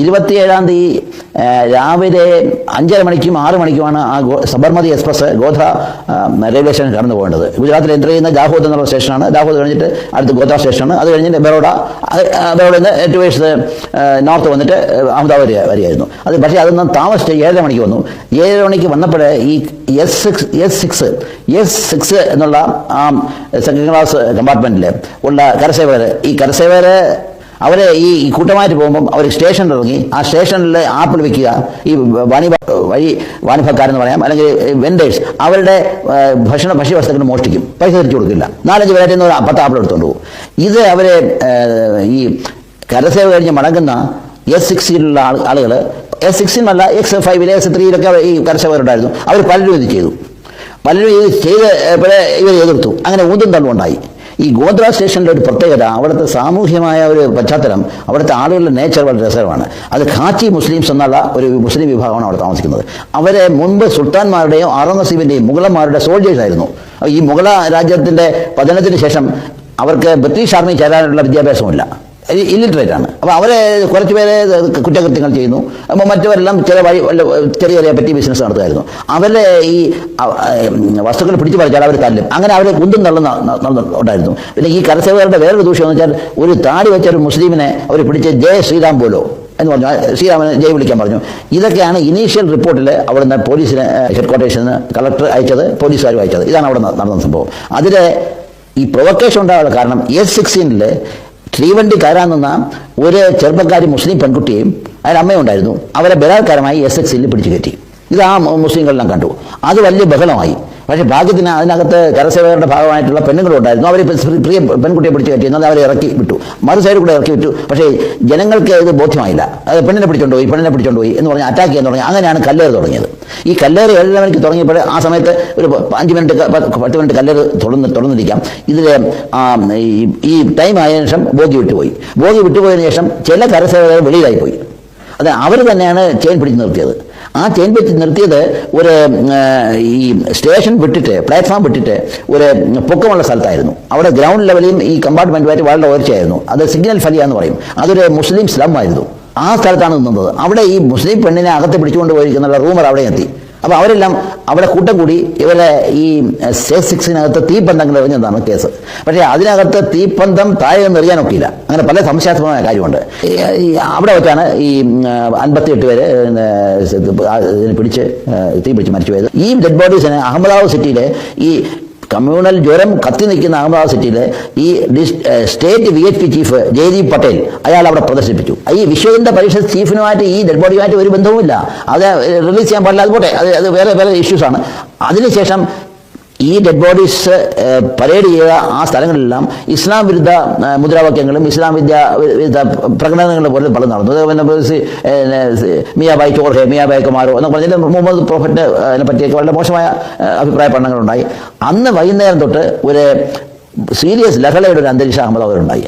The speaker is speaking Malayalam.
ഇരുപത്തിയേഴാം തീയതി രാവിലെ അഞ്ചര മണിക്കും ആറു മണിക്കുമാണ് ആ Sabarmati express Godhra railway station കടന്നു പോകേണ്ടത്. ഗുജറാത്തിൽ എന്റർ ചെയ്യുന്ന? ദാഹോദ് എന്നുള്ള സ്റ്റേഷനാണ്. ദാഹോദ് കഴിഞ്ഞിട്ട് അടുത്ത് ഗോധ സ്റ്റേഷനാണ്. അത് കഴിഞ്ഞിട്ട് ബറോഡ ബറോഡ നിന്ന് ടുവേഴ്സ് നോർത്ത് വന്നിട്ട് അഹമ്മദാബാദ് വരിക വരികയായിരുന്നു അത് പക്ഷേ അതൊന്നും താമസിച്ച് ഏഴര മണിക്ക് വന്നു. ഏഴര മണിക്ക് വന്നപ്പോൾ ഈ S six S six S six എന്നുള്ള ആ സെക്കൻഡ് ക്ലാസ് കമ്പാർട്ട്മെന്റിൽ ഉള്ള കരസേവകർ ഈ കരസേവകർ അവർ ഈ കൂട്ടമായിട്ട് പോകുമ്പം അവർ സ്റ്റേഷനിൽ ഇറങ്ങി ആ സ്റ്റേഷനിൽ ആപ്പിൾ വെക്കുക ഈ വാണി വഴി വാണിഭക്കാരെന്ന് പറയാം അല്ലെങ്കിൽ വെൻഡേഴ്സ് അവരുടെ ഭക്ഷണ ഭക്ഷ്യവസ്തുക്കൾ മോഷ്ടിക്കും പൈസ തിരിച്ചു കൊടുക്കില്ല. നാലഞ്ച് പേരായിട്ട് നിന്ന് പത്ത് ആപ്പിൾ എടുത്തുകൊണ്ട് പോകും. ഇത് അവരെ ഈ കരസേവ കഴിഞ്ഞ് മടങ്ങുന്ന എസ് സിക്സിലുള്ള ആളുകൾ എസ് സിക്സിനല്ല എക്സ് ഫൈവിൽ എക്സ് ത്രീയിലൊക്കെ ഈ കരസേവരുണ്ടായിരുന്നു അവർ പലരും ഇത് ചെയ്തു. പലരും ഇത് ചെയ്ത് ഇവർ എതിർത്തു. അങ്ങനെ ഊന്തും തള്ളുണ്ടായി ഈ ഗോദ്ര സ്റ്റേഷനിലെ ഒരു പ്രത്യേകത അവിടുത്തെ സാമൂഹ്യമായ ഒരു പശ്ചാത്തലം അവിടുത്തെ ആളുകളുടെ നേച്ചർ വളരെ രസകരമാണ്. അത് ഖാച്ചി മുസ്ലിംസ് എന്നുള്ള ഒരു മുസ്ലിം വിഭാഗമാണ് അവിടെ താമസിക്കുന്നത്. അവരെ മുൻപ് സുൽത്താൻമാരുടെയും ഔറംഗസീബിന്റെയും മുഗളന്മാരുടെ സോൾജേഴ്സ് ആയിരുന്നു. ഈ മുഗള രാജ്യത്തിന്റെ പതനത്തിന് ശേഷം അവർക്ക് ബ്രിട്ടീഷ് ആർമി ചേരാനുള്ള വിദ്യാഭ്യാസമില്ല ഇല്ലിറ്ററേറ്റ് ആണ്. അപ്പോൾ അവരെ കുറച്ച് പേരെ കുറ്റകൃത്യങ്ങൾ ചെയ്യുന്നു. അപ്പോൾ മറ്റവരെല്ലാം ചില വഴി ചെറിയ ചെറിയ പറ്റി ബിസിനസ് നടത്തുമായിരുന്നു അവരെ ഈ വസ്തുക്കൾ പിടിച്ചു പറിച്ചാൽ അവർ തല്ലും. അങ്ങനെ അവരെ കുന്തും തള്ളുന്ന പിന്നെ ഈ കരസേവകരുടെ വേറൊരു ദൂഷ്യം എന്ന് വെച്ചാൽ ഒരു താടി വെച്ച ഒരു മുസ്ലിമിനെ അവർ പിടിച്ച് ജയ ശ്രീറാം പോലോ എന്ന് പറഞ്ഞു. ശ്രീരാമനെ ജയ് വിളിക്കാൻ പറഞ്ഞു. ഇതൊക്കെയാണ് ഇനീഷ്യൽ റിപ്പോർട്ടിൽ അവിടുന്ന് പോലീസിന് ഹെഡ് ക്വാർട്ടേഴ്സിൽ നിന്ന് കളക്ടർ അയച്ചത് പോലീസുകാരും അയച്ചത്. ഇതാണ് അവിടെ നടന്ന സംഭവം. അതിലെ ഈ പ്രൊവക്കേഷൻ ഉണ്ടാകാനുള്ള കാരണം എസ് സിക്സ്റ്റീനിൽ തീവണ്ടി കയറാൻ നിന്ന ഒരു ചെറുപ്പക്കാരി മുസ്ലിം പെൺകുട്ടിയും അതിന് അമ്മയുണ്ടായിരുന്നു. അവരെ ബലാത്കാരമായി എസ് എക്സിൽ പിടിച്ചു കയറ്റി. ഇത് ആ മുസ്ലിങ്ങളെല്ലാം കണ്ടു. അത് വലിയ ബഹളമായി. പക്ഷേ ഭാഗ്യത്തിന് അതിനകത്ത് കരസേവകരുടെ ഭാഗമായിട്ടുള്ള പെണ്ണുങ്ങളുണ്ടായിരുന്നു. അവർ പ്രിയ പെൺകുട്ടിയെ പിടിച്ചു കയറ്റി. എന്നാൽ അവരെ ഇറക്കി വിട്ടു. മറു സൈഡിൽ കൂടെ ഇറക്കി വിട്ടു. പക്ഷേ ജനങ്ങൾക്ക് ഇത് ബോധ്യമായില്ല. അത് പെണ്ണിനെ പിടിച്ചോണ്ട് പോയി പെണ്ണിനെ പിടിച്ചോണ്ട് പോയി എന്ന് പറഞ്ഞ് അറ്റാക്ക് ചെയ്യാൻ തുടങ്ങി. അങ്ങനെയാണ് കല്ലേറ് തുടങ്ങിയത്. ഈ കല്ലേറ് ഏഴര മണിക്ക് തുടങ്ങിയപ്പോൾ ആ സമയത്ത് ഒരു അഞ്ച് മിനിറ്റ് പത്ത് മിനിറ്റ് കല്ലേറ് തുടർന്ന് തുടർന്നിരിക്കാം ഇതിൽ ഈ ടൈം ആയതിനു ശേഷം ബോഗി വിട്ടുപോയി. ബോഗി വിട്ടുപോയതിനു ശേഷം ചില കരസേവകർ വെളിയിലായി പോയി. അത് അവർ തന്നെയാണ് ചെയിൻ പിടിച്ച് നിർത്തിയത്. ആ ചെയിൻ പിടിച്ച് നിർത്തിയത് ഒരു ഈ സ്റ്റേഷൻ വിട്ടിട്ട് പ്ലാറ്റ്ഫോം വിട്ടിട്ട് ഒരു പൊക്കമുള്ള സ്ഥലത്തായിരുന്നു. അവിടെ ഗ്രൗണ്ട് ലെവലിലും ഈ കമ്പാർട്ട്മെന്റുമായിട്ട് വളരെ ഉയർച്ചയായിരുന്നു. അത് സിഗ്നൽ ഫലിയ എന്ന് പറയും. അതൊരു മുസ്ലിം സ്ലം ആയിരുന്നു. ആ സ്ഥലത്താണ് നിന്നത്. അവിടെ ഈ മുസ്ലിം പെണ്ണിനെ അകത്ത് പിടിച്ചുകൊണ്ട് പോയിരിക്കുന്ന റൂമർ അവിടെ എത്തി. അപ്പോൾ അവരെല്ലാം അവിടെ കൂട്ടം കൂടി ഇവരെ ഈ സേഫ് സിക്സിനകത്ത് തീപ്പന്തങ്ങൾ എറിഞ്ഞതാണ് കേസ്. പക്ഷേ അതിനകത്ത് തീപ്പന്തം താഴെ എന്ന് എറിയാനൊക്കില്ല അങ്ങനെ പല സംശയാസ്പദമായ കാര്യമുണ്ട്. അവിടെ വെച്ചാണ് ഈ അൻപത്തിയെട്ട് പേര് പിടിച്ച് തീ പിടിച്ച് മരിച്ചു പോയത് ഈ ഡെഡ് ബോഡീസിന് അഹമ്മദാബാദ് സിറ്റിയിലെ ഈ കമ്മ്യൂണൽ ജ്വരം കത്തി നിൽക്കുന്ന അഹമ്മദാബാദ് സിറ്റിയിലെ ഈ state V H P chief Jaydeep Patel അയാൾ അവിടെ പ്രദർശിപ്പിച്ചു. ഈ വിശ്വഹിന്ദ പരിഷത്ത് ചീഫിനുമായിട്ട് ഈ ഡെഡ് ബോഡിയുമായിട്ട് ഒരു ബന്ധവുമില്ല. അത് റിലീസ് ചെയ്യാൻ പാടില്ല. അത് പോട്ടെ. അത് അത് വേറെ വേറെ ഇഷ്യൂസാണ് അതിനുശേഷം ഈ ഡെഡ് ബോഡീസ് പരേഡ് ചെയ്ത ആ സ്ഥലങ്ങളിലെല്ലാം ഇസ്ലാം വിരുദ്ധ മുദ്രാവാക്യങ്ങളും ഇസ്ലാം വിദ്യ വിരുദ്ധ പ്രകടനങ്ങളും പോലെ പലതും നടന്നു. പിന്നെ മിയാബായ് ചോർഹെ മിയാബായ് കുമാരോ എന്നൊക്കെ പറഞ്ഞിട്ട് മുഹമ്മദ് പ്രോഫറ്റിനെ അതിനെ പറ്റിയൊക്കെ വളരെ മോശമായ അഭിപ്രായ പഠനങ്ങളുണ്ടായി. അന്ന് വൈകുന്നേരം തൊട്ട് ഒരു സീരിയസ് ലഹളയുടെ ഒരു അന്തരീക്ഷം അഹമ്മദാബാദിലുണ്ടായി